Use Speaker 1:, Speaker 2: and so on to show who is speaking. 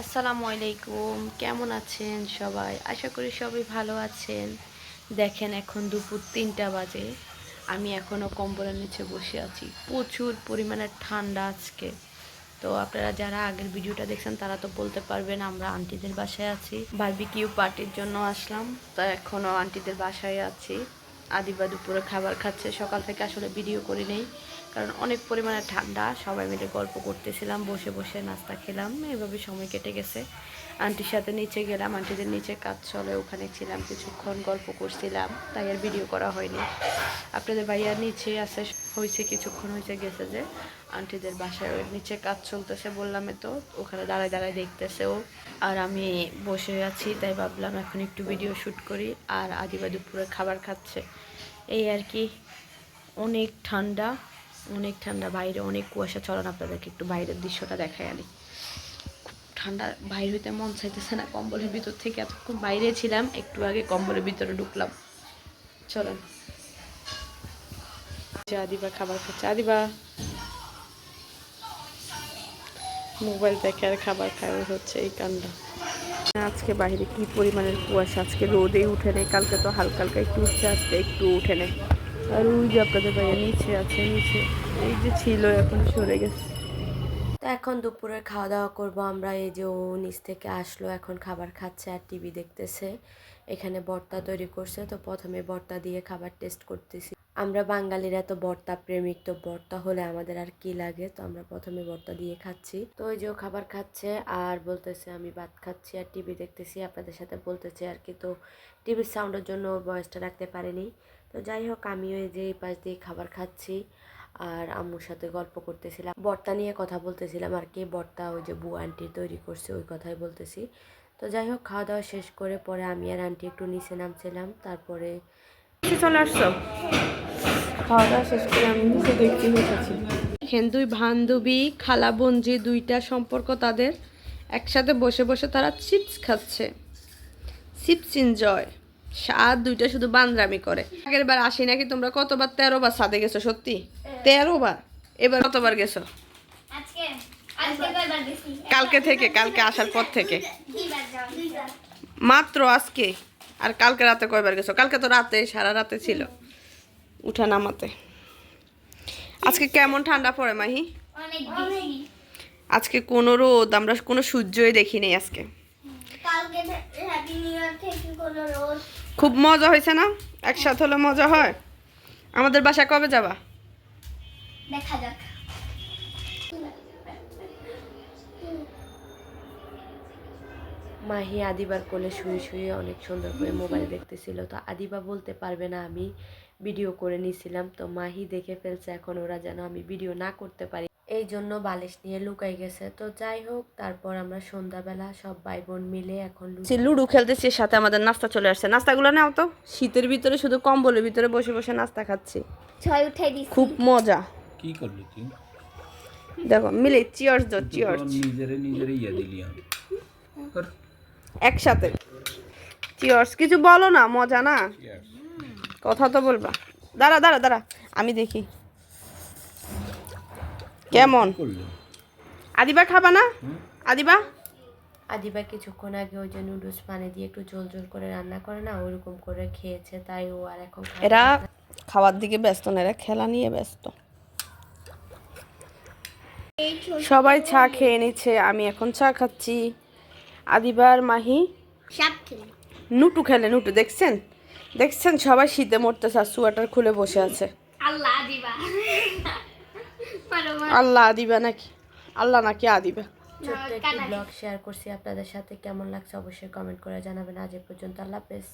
Speaker 1: আসসালামু আলাইকুম। কেমন আছেন সবাই? আশা করি সবাই ভালো আছেন। দেখেন এখন দুপুর তিনটা বাজে। আমি এখনও কম্বলের নিচে বসে আছি। প্রচুর পরিমাণে ঠান্ডা আজকে। তো আপনারা যারা আগের ভিডিওটা দেখছেন, তারা তো বলতে পারবেন আমরা আন্টিদের বাসায় আছি। বারবিকিউ পার্টির জন্য আসলাম। তো এখনও আন্টিদের বাসায় আছি। আদিবা দুপুরে খাবার খাচ্ছে। সকাল থেকে আসলে ভিডিও করি নেই, কারণ অনেক পরিমাণে ঠান্ডা। সবাই মিলে গল্প করতেছিলাম, বসে বসে নাস্তা খেলাম, এভাবে সময় কেটে গেছে। আন্টির সাথে নিচে গেলাম, আন্টিদের নিচে কাজ চলে, ওখানে ছিলাম, কিছুক্ষণ গল্প করছিলাম, তাই আর ভিডিও করা হয়নি। আপনাদের ভাইয়ার নিচে আছে হয়েছে কিছুক্ষণ হয়েছে গেছে যে আন্টিদের বাসায় ওর নিচে কাজ চলতেছে বললাম তো ওখানে দাঁড়ায় দাঁড়ায় দেখতেছে ও। আর আমি বসে আছি, তাই ভাবলাম এখন একটু ভিডিও শ্যুট করি আর আদিবা দুপুরে খাবার খাচ্ছে। এই আর কি, অনেক ঠান্ডা অনেক ঠান্ডা বাইরে, অনেক কুয়াশা। চলন আপনাদেরকে একটু বাইরের দৃশ্যটা দেখাই আনি। ঠান্ডা, বাইরে হইতে মন চাইতেছে না কম্বলের ভিতর থেকে। এতক্ষণ বাইরে ছিলাম, একটু আগে কম্বলের ভিতরে ঢুকলাম। চলেন। যে আদিবা খাবার খাচ্ছে। আদিবা, মোবাইল দেখে আর খাবার খাওয়া হচ্ছে এই কাণ্ডা। আজকে বাইরে কি পরিমাণের কুয়াশা? আজকে রোদেই উঠে নেই, কালকে তো হালকা হালকা একটু উঠছে, আজকে একটু উঠে নেই। আর ওই যে আপনাদের বাইরে নিচে আছে, নিচে। এই যে ছিল, এখন সরে গেছে। এখন দুপুরে খাওয়া দাওয়া করব আমরা, এই যে ও নিচ থেকে আসলো, এখন খাবার খাচ্ছে আর টিভি দেখতেছে। এখানে বর্তা তৈরি করছে, তো প্রথমে বর্তা দিয়ে খাবার টেস্ট করতেছি। আমরা বাঙালিরা তো বর্তা প্রেমিক, তো বর্তা হলে আমাদের আর কি লাগে? তো আমরা প্রথমে বর্তা দিয়ে খাচ্ছি। তো ওই যে খাবার খাচ্ছে আর বলতেছে, আমি ভাত খাচ্ছি আর টিভি দেখতেছি। আপনাদের সাথে বলতেছে আর কি। তো টিভির সাউন্ডের জন্য ওর ভয়েসটা রাখতে পারেনি। তো যাই হোক, আমিও এই যে এই পাশ দিয়ে খাবার খাচ্ছি আর আম্মুর সাথে গল্প করতেছিলাম। বর্তা নিয়ে কথা বলতেছিলাম আর কি। বর্তা ওই যে বু আন্টি তৈরি করছে, ওই কথাই বলতেছি। তো যাই হোক, খাওয়া দাওয়া শেষ করে পরে আমি আর আন্টি একটু নিচে নামছিলাম। তারপরে চলে আসছো? খাওয়া দাওয়া শেষ করে আমি নিচে দেখতে বসেছি এখানে দুই বান্ধবী খালা বোনজি দুইটা সম্পর্ক তাদের একসাথে বসে বসে তারা চিপস খাচ্ছে। চিপস এনজয় স্বাদ দুইটা শুধু বান্দ্রামি করে। আগের বার আসি নাকি তোমরা কতবার তেরো বার সাদে গেছো সত্যি? তেরো বার? এবার কতবার গেছো?
Speaker 2: আজকে আজকে কয়বার গেছি?
Speaker 1: কালকে থেকে কালকে আসার পর থেকে। মাত্র আজকে? আর কালকে রাতে কয়বার গেছো? কালকে তো রাতে সারা রাতে ছিল উঠা নামাতে আজকে কেমন ঠান্ডা পড়ে মাহি? আজকে কোনো রোদ আমরা কোনো সূর্যই দেখি নেই আজকে। খুব মজা হয়েছে না? একসাথে হলে মজা হয়? আমাদের বাসায় কবে যাবা?
Speaker 2: দেখা যাক।
Speaker 1: মাহি আদিবার কোলে শুয়ে শুয়ে অনেক সুন্দর করে মোবাইল দেখতেছিল। তো আদিবা বলতে পারবে না আমি ভিডিও করে নিয়েছিলাম তো মাহি দেখে ফেলছে এখন ওরা যেন আমি ভিডিও না করতে পারি। এই জন্য বালিশ নিয়ে লুকাই গেছে। তো যাই হোক তারপর আমরা সন্ধ্যাবেলা সব ভাই বোন মিলে এখন লুডু খেলতেছি সাথে আমাদের নাস্তা চলে আসছে। নাস্তাগুলো নাও তো। শীতের ভিতরে শুধু কম্বলের ভিতরে বসে বসে নাস্তা খাচ্ছি।
Speaker 2: ছয় উঠাই দিছি
Speaker 1: খুব মজা।
Speaker 3: কি করলি তুই?
Speaker 1: দেখো মিলে চিয়ার্স দো চিয়ার্স
Speaker 3: নিজেরে নিজেরে ইয়ে দিলি আমি কর।
Speaker 1: একসাথে। চিয়ার্স কিছু বলো না মজা না? কথা তো বলবা। দাঁড়া দাঁড়া দাঁড়া। আমি দেখি। কেমন? আদিবা খাবা না? আদিবা? আদিবা কিছুক্ষণ আগে ওই যে নুডলস পানি দিয়ে একটু ঝোল ঝোল করে রান্না করে না ওরকম করে খেয়েছে তাই ও আর এখন এরা খাওয়ার দিকে ব্যস্ত না এরা খেলা নিয়ে ব্যস্ত। সবাই চা খেয়ে নিচ্ছে আমি এখন চা খাচ্ছি। আদিবার মাহি নুটু খেলে নুটু দেখছেন? দেখছেন? সবাই শীতে মরতেছে আর সোয়াটার খুলে বসে আছে।
Speaker 2: আল্লাহ আদিবা।
Speaker 1: আল্লাহ আদিবা নাকি? আল্লাহ নাকি আদিবা? ছোট্ট একটি ব্লগ শেয়ার করছি। আপনাদের সাথে কেমন লাগছে অবশ্যই কমেন্ট করে জানাবেন। আজ এ পর্যন্ত আল্লাহ হাফেজ।